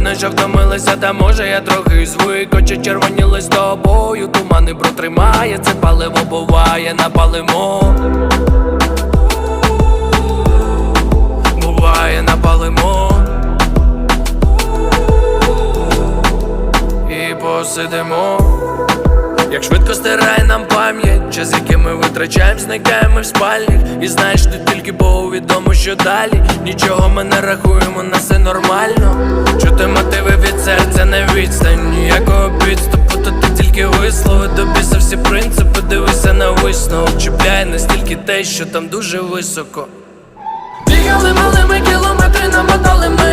Певно, що втомилися, та може я трохи звик. Очі червоніли з тобою, тумани протримає, це паливо буває, напалимо. Буває, напалимо. І посидимо як швидко стирає нам пам'ять, час, який ми витрачаємо, зникаємо в спальнях. І знаєш, ти тільки Богу відомо, що далі. Нічого ми не рахуємо, на все нормально. Чути мотиви від серця не відстань Ніякого підступу, то ти тільки вислови. До біса всі принципи, дивися на висновок. Чіпляє настільки те, що там дуже високо. Бігали малими кілометри, намотали ми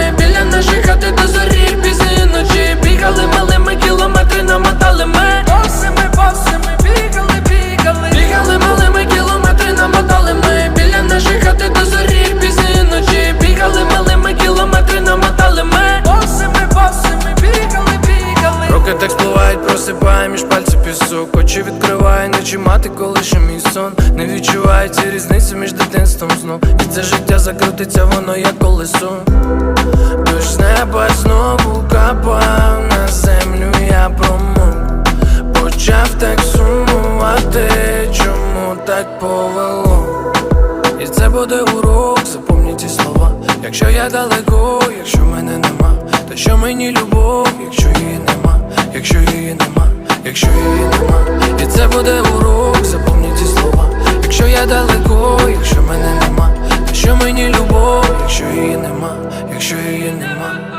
бігали так спливають, просипає між пальців пісок. Очі відкриває, ночі мати колише мій сон. Не відчувається різниці між дитинством знов. І це життя закрутиться, воно як колесо. Дощ з неба знову капав на землю, я промов. Почав так сумувати, чому так повело. І це буде урок, запомні ці слова. Якщо я далеко, якщо мене нема То що мені любов, якщо її нема, якщо її нема, якщо її нема І це буде урок, запомні ці слова. Якщо я далеко, якщо мене нема То що мені любов, якщо її нема, якщо її нема